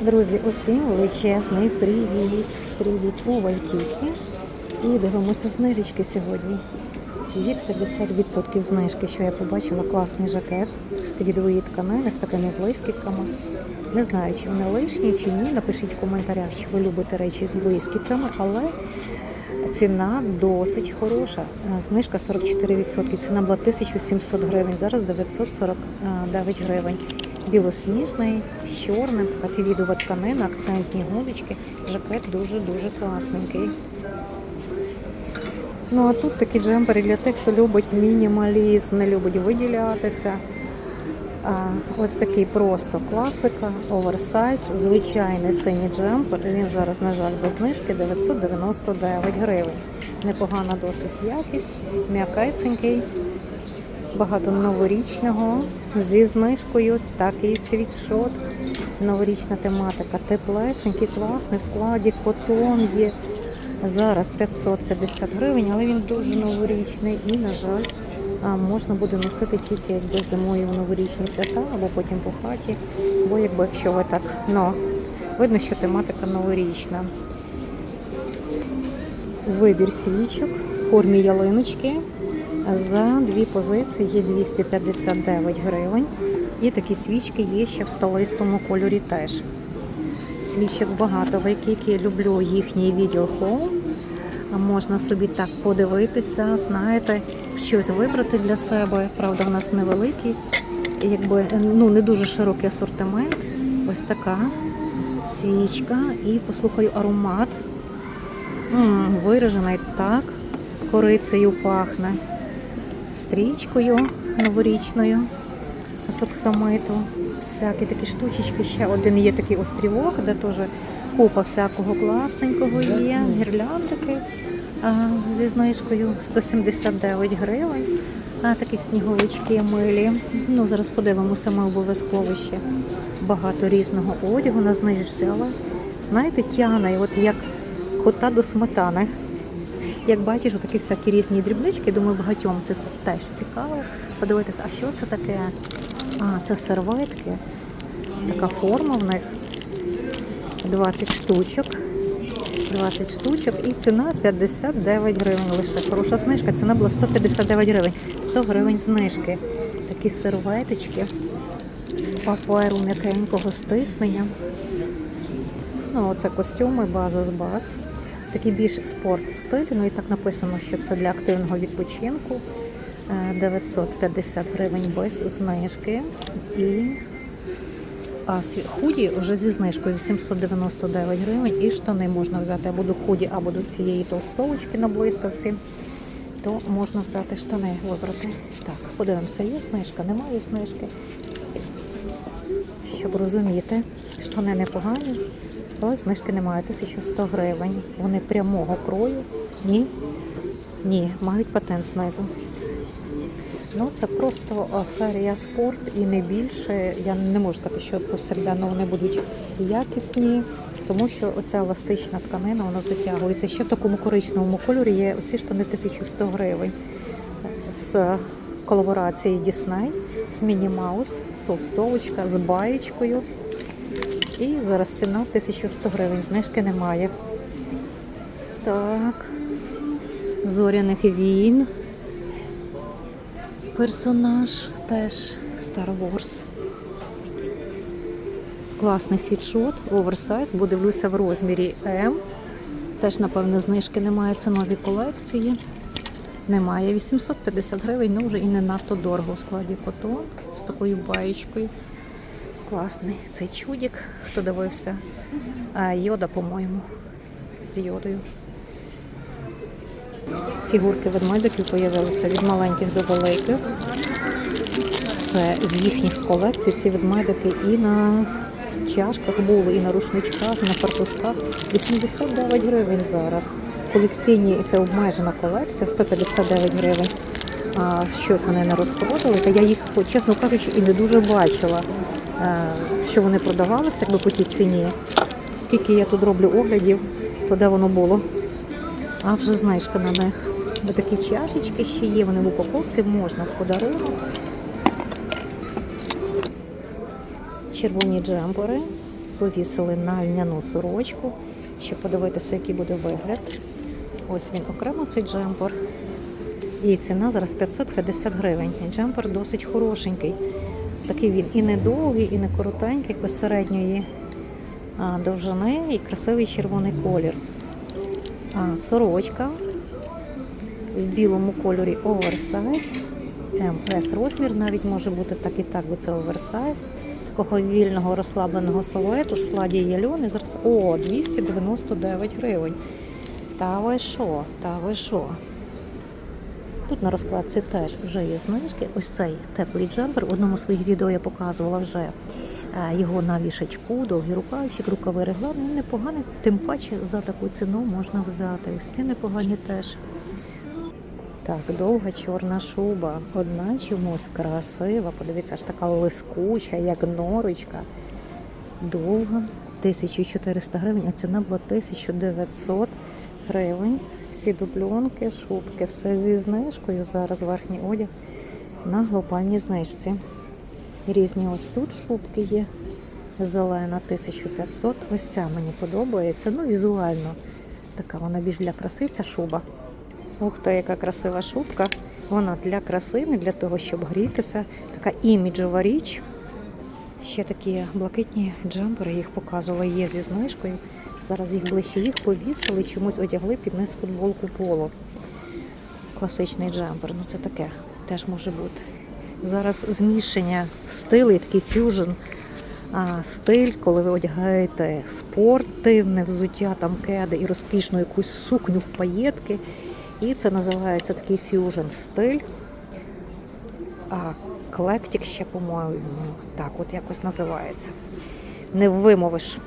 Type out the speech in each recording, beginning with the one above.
Друзі, усім величезний привіт! Привіт у Вальківці. І дивимося знижечки сьогодні. Є 50% знижки, що я побачила класний жакет з твідової тканини з такими блискітками. Не знаю, чи вони лишні, чи ні. Напишіть в коментарях, чи ви любите речі з блискітками, але ціна досить хороша. Е, Знижка 44%. Ціна була 1700 гривень, зараз 949 гривень. Білосніжний, з чорним, така твідова тканина, акцентні гузочки. Жакет дуже-дуже класненький. Ну а тут такі джемпери для тих, хто любить мінімалізм, не любить виділятися. А, ось такий просто класика, оверсайз, звичайний синій джемпер. Він зараз, на жаль, без знижки 999 гривень. Непогана досить якість, м'якесенький, багато новорічного зі знижкою, такий світшот. Новорічна тематика, теплесенький, класний, в складі котон є. Зараз 550 гривень, але він дуже новорічний і, на жаль, можна буде носити тільки якби зимою в новорічні свята або потім по хаті. Бо якби якщо ви так, ну, видно, що тематика новорічна. Вибір свічок в формі ялиночки. За дві позиції є 259 гривень. І такі свічки є ще в столистому кольорі теж. Свічок багато, в які люблю їхній. А Можна собі так подивитися, знаєте, щось вибрати для себе. Правда, в нас невеликий, якби ну не дуже широкий асортимент. Ось така свічка. І послухаю аромат. М, виражений так, корицею пахне, стрічкою новорічною з оксамиту. Всякі такі штучечки. Ще один є такий острівок, де теж купа всякого класненького є. Гірляндики зі знижкою 179 гривень. А такі сніговички милі. Ну, зараз подивимося, ми обов'язково ще багато різного одягу на знижці, але знаєте, тяне, от як кота до сметани. Як бачиш, отакі всякі різні дрібнички, думаю, багатьом це, це теж цікаво. Подивитися, а що це таке? А, це серветки. Така форма в них. 20 штучок. 20 штучок і ціна 59 гривень лише. Хороша знижка. Ціна була 159 гривень. 100 гривень знижки. Такі серветочки з паперу м'якенького стиснення. Ну, оце костюми, база з баз. Такий більш спорт стиль. Ну і так написано, що це для активного відпочинку. Е, 950 гривень без знижки. І а худі вже зі знижкою 799 гривень. І штани можна взяти або до худі, або до цієї толстовочки на блискавці. То можна взяти штани, вибрати. Так, подивимося, є знижка, немає знижки. Щоб розуміти, штани непогані, але знижки немає 1100 гривень. Вони прямого крою. Ні, ні, мають патент знизу. Ну, це просто серія спорт і не більше. Я не можу сказати, що повсякденно вони будуть якісні, тому що оця еластична тканина вона затягується. Ще в такому коричневому кольорі є оці штани 1100 гривень з колаборації Disney, з Міні Маус, толстовочка з баєчкою. І зараз ціна 1100 гривень, знижки немає. Так, зоряних війн. Персонаж теж Star Wars. Класний світшот, оверсайз, бо дивлюся в розмірі М. Теж, напевно, знижки немає, це нові колекції. Немає. 850 гривень, ну вже і не надто дорого у складі котон з такою баєчкою. Класний цей чудик, хто дивився. А, Йода, по-моєму, з йодою. Фігурки ведмедиків з'явилися від маленьких до великих. Це з їхніх колекцій ці ведмедики і на чашках були, і на рушничках, і на фартушках. 89 гривень зараз. Колекційні це обмежена колекція, 159 гривень. А, щось вони не розпродали. Та я їх, чесно кажучи, і не дуже бачила, що вони продавалися якби по тій ціні. Скільки я тут роблю оглядів, то де воно було. А вже знижка на них. Ось такі чашечки ще є, вони в упаковці, можна в подарунок. Червоні джемпери повісили на льняну сорочку, щоб подивитися, який буде вигляд. Ось він окремо цей джемпер. І ціна зараз 550 гривень. Джемпер досить хорошенький. Такий він і не довгий, і не коротенький, без середньої довжини і красивий червоний колір. А, сорочка в білому кольорі оверсайз. МС розмір навіть може бути так і так, бо це оверсайз. Такого вільного розслабленого силуету в складі є зараз о, 299 гривень. Та ви що? Та ви що? Тут на розкладці теж вже є знижки. Ось цей теплий джемпер. В одному з своїх відео я показувала вже е, його на вішачку, довгі рукавчик, рукави реглан. Він непоганий, тим паче за таку ціну можна взяти. Ось ці непогані теж. Так, довга чорна шуба. Одна чомусь красива. Подивіться, аж така лискуча, як норочка. Довга. 1400 гривень, а ціна була 1900 гривень. Всі дубльонки, шубки, все зі знижкою. Зараз верхній одяг на глобальній знижці. Різні ось тут шубки є. Зелена 1500. Ось ця мені подобається. Ну, візуально. Така вона більш для краси, ця шуба. Ух ти, яка красива шубка. Вона для краси, не для того, щоб грітися. Така іміджова річ. Ще такі блакитні джемпери, їх показувала, є зі знижкою. Зараз їх ближче їх повісили, чомусь одягли під низ футболку поло. Класичний джемпер, ну це таке теж може бути. Зараз змішання стилей, такий фюжн а, стиль, коли ви одягаєте спортивне взуття, там кеди і розкішну якусь сукню в паєтки. І це називається такий фюжн стиль. А клектик ще, по-моєму, так от якось називається. Не вимовиш.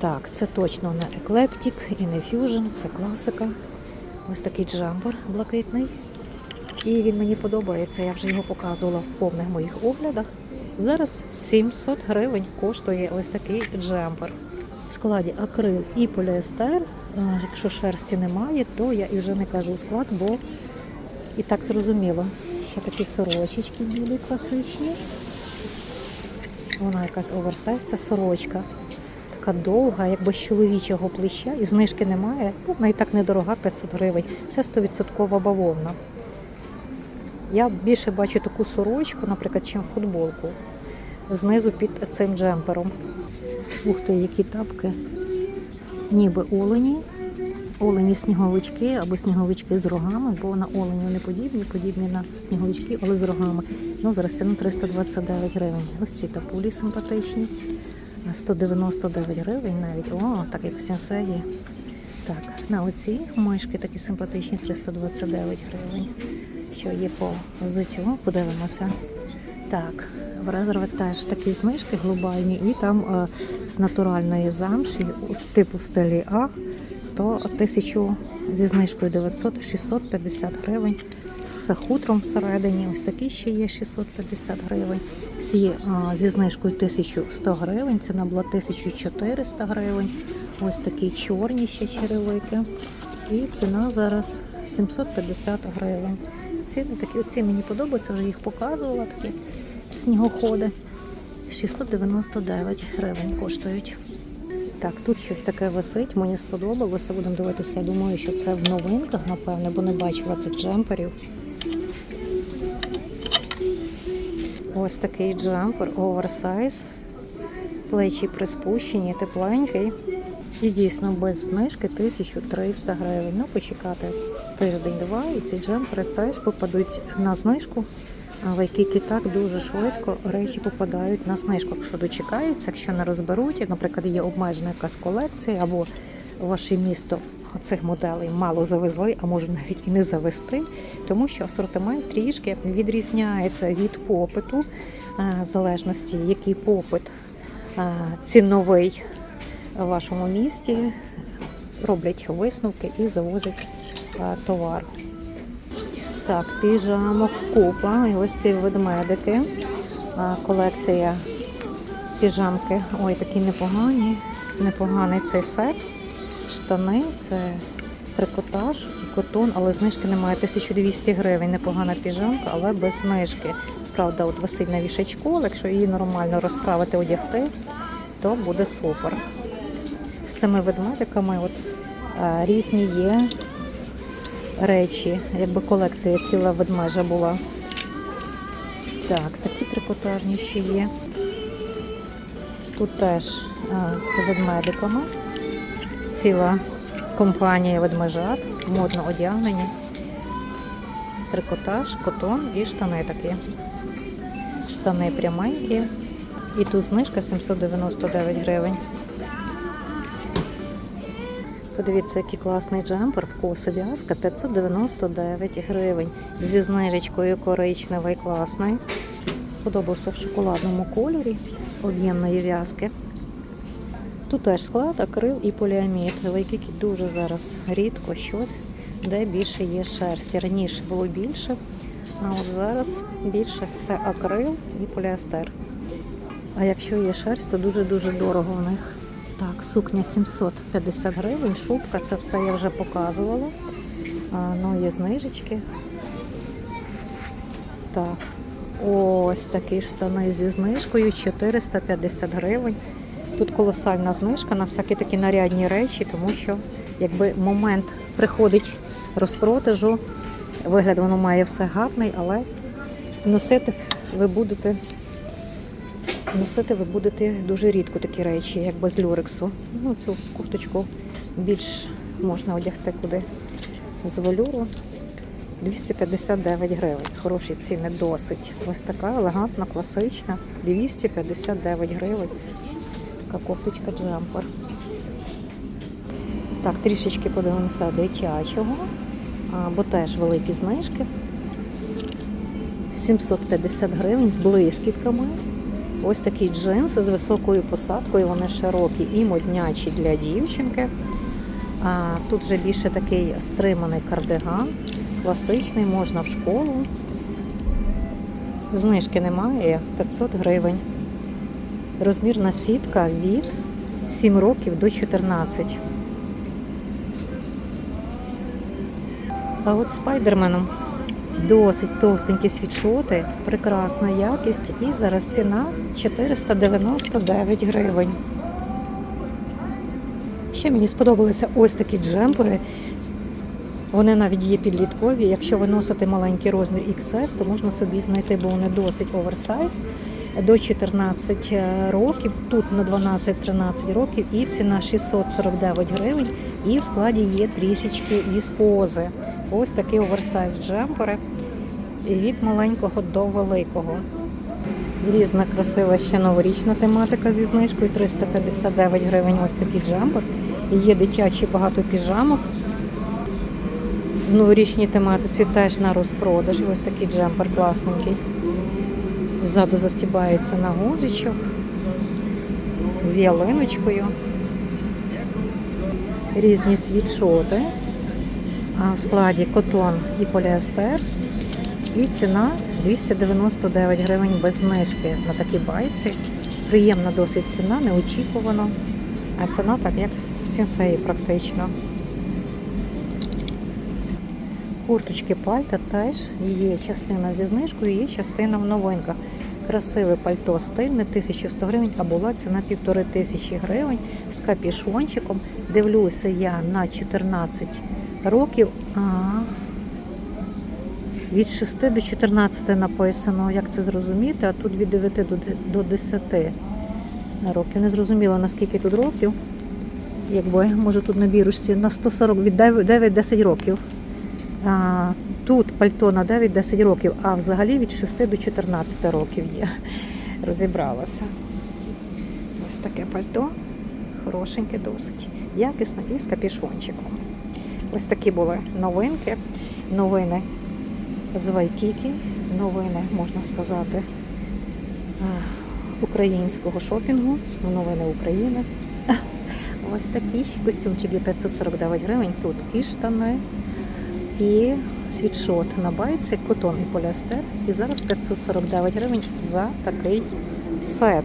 Так, це точно не еклектик і не фюжн, це класика. Ось такий джемпер блакитний. І він мені подобається, я вже його показувала в повних моїх оглядах. Зараз 700 гривень коштує ось такий джемпер. В складі акрил і поліестер. Якщо шерсті немає, то я і вже не кажу склад, бо і так зрозуміло. Ще такі сорочечки білі класичні. Вона якась оверсайз, ця сорочка. Така довга, якби з чоловічого плеча, і знижки немає. Ну, Вона і так недорога, 500 гривень. Це 100% бавовна. Я більше бачу таку сорочку, наприклад, чим футболку. Знизу під цим джемпером. Ух ти, які тапки. Ніби олені. Олені сніговички або сніговички з рогами, бо на оленю не подібні, подібні на сніговички, але з рогами. Ну, зараз ціна 329 гривень. Ось ці тапулі симпатичні. 199 гривень навіть. О, так як в сенсеї. Так, на оці мишки такі симпатичні 329 гривень. Що є по взуттю, подивимося. Так, в резерві теж такі знижки глобальні, і там е, з натуральної замші, типу в стилі А, то 1000 зі знижкою 900 650 гривень. З хутром всередині, ось такі ще є 650 гривень. Ці зі знижкою 1100 гривень, ціна була 1400 гривень. Ось такі чорні ще черевики. І ціна зараз 750 гривень. Ціни такі, оці мені подобаються, вже їх показувала, такі снігоходи. 699 гривень коштують. Так, тут щось таке висить, мені сподобалося. Будемо дивитися. Я думаю, що це в новинках, напевне, бо не бачила цих джемперів. Ось такий джемпер, оверсайз. Плечі приспущені, тепленький. І дійсно без знижки 1300 гривень. Ну, почекати тиждень-два, і ці джемпери теж попадуть на знижку. Але тільки так дуже швидко речі попадають на знижку. Якщо дочекається, якщо не розберуть, наприклад, є обмежена якась колекція, або ваше місто цих моделей мало завезли, а може навіть і не завести, тому що асортимент трішки відрізняється від попиту, е, в залежності, який попит е, ціновий в вашому місті, роблять висновки і завозять е, товар. Так, піжамок купа. І ось ці ведмедики. Колекція піжамки. Ой, такі непогані. Непоганий цей сет. Штани, це трикотаж і котон, але знижки немає 1200 гривень. Непогана піжамка, але без знижки. Правда, от висить на вішачку, але якщо її нормально розправити, одягти, то буде супер. З цими ведмедиками от, е, різні є речі, якби колекція ціла ведмежа була. Так, такі трикотажні ще є. Тут теж а, з ведмедиками. Ціла компанія ведмежат, модно одягнені. Трикотаж, котон і штани такі. Штани пряменькі. І тут знижка 799 гривень. Подивіться, який класний джемпер в коси в'язка 599 гривень. Зі знижечкою коричневий класний. Сподобався в шоколадному кольорі об'ємної в'язки. Тут теж склад, акрил і поліамід. Лейкики дуже зараз рідко щось, де більше є шерсті. Раніше було більше, а от зараз більше все акрил і поліестер. А якщо є шерсть, то дуже-дуже дорого в них. Так, сукня 750 гривень, шубка, це все я вже показувала. А, ну, є знижечки. Так, ось такі штани зі знижкою 450 гривень. Тут колосальна знижка на всякі такі нарядні речі, тому що якби момент приходить розпродажу, вигляд воно має все гарний, але носити ви будете носити ви будете дуже рідко такі речі, як без люрексу. Ну, цю курточку більш можна одягти куди з велюру. 259 гривень. Хороші ціни досить. Ось така елегантна, класична. 259 гривень. Така кофточка джемпер. Так, трішечки подивимося дитячого, бо теж великі знижки. 750 гривень з блискітками. Ось такі джинси з високою посадкою, вони широкі і моднячі для дівчинки. Тут вже більше такий стриманий кардиган, класичний, можна в школу. Знижки немає, 500 гривень. Розмірна сітка від 7 років до 14. А от спайдерменом досить товстенькі світшоти, прекрасна якість і зараз ціна 499 гривень. Ще мені сподобалися ось такі джемпери. Вони навіть є підліткові. Якщо ви носите маленький розмір XS, то можна собі знайти, бо вони досить оверсайз до 14 років, тут на 12-13 років, і ціна 649 гривень. І в складі є трішечки віскози. Ось такі оверсайз джемпери від маленького до великого. Різна красива ще новорічна тематика зі знижкою 359 гривень. Ось такий джемпер. Є дитячі багато піжамок. В новорічній тематиці теж на розпродажі. Ось такий джемпер класненький. Ззаду застібається на гузичок з ялиночкою. Різні світшоти. В складі котон і поліестер. І ціна 299 гривень без знижки на такі байці. Приємна досить ціна, неочікувано. А ціна так, як в сенсеї практично. Курточки пальта теж є частина зі знижкою, є частина в новинках. Красиве пальто стильне, 1100 гривень, а була ціна 1500 гривень з капішончиком. Дивлюся я на 14 років. А, від 6 до 14 написано, як це зрозуміти, а тут від 9 до, до 10 років. Не зрозуміло, наскільки тут років. Якби, може тут на бірушці на 140 від 9-10 років. Тут пальто на 9-10 років, а взагалі від 6 до 14 років є. Розібралася. Ось таке пальто. Хорошеньке досить. Якісне і з капішончиком. Ось такі були новинки. Новини з Вайкікі, новини, можна сказати, українського шопінгу, новини України. Ось такі ще костюмчики 549 гривень. Тут і штани, і світшот на байці, котон і поліестер. І зараз 549 гривень за такий сет.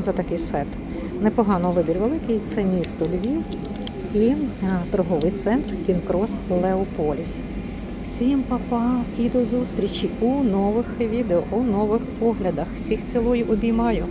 За такий сет. Непогано вибір великий. Це місто Львів і торговий центр Кінкрос Леополіс. Всім па-па і до зустрічі у нових відео, у нових оглядах. Всіх цілую, обіймаю.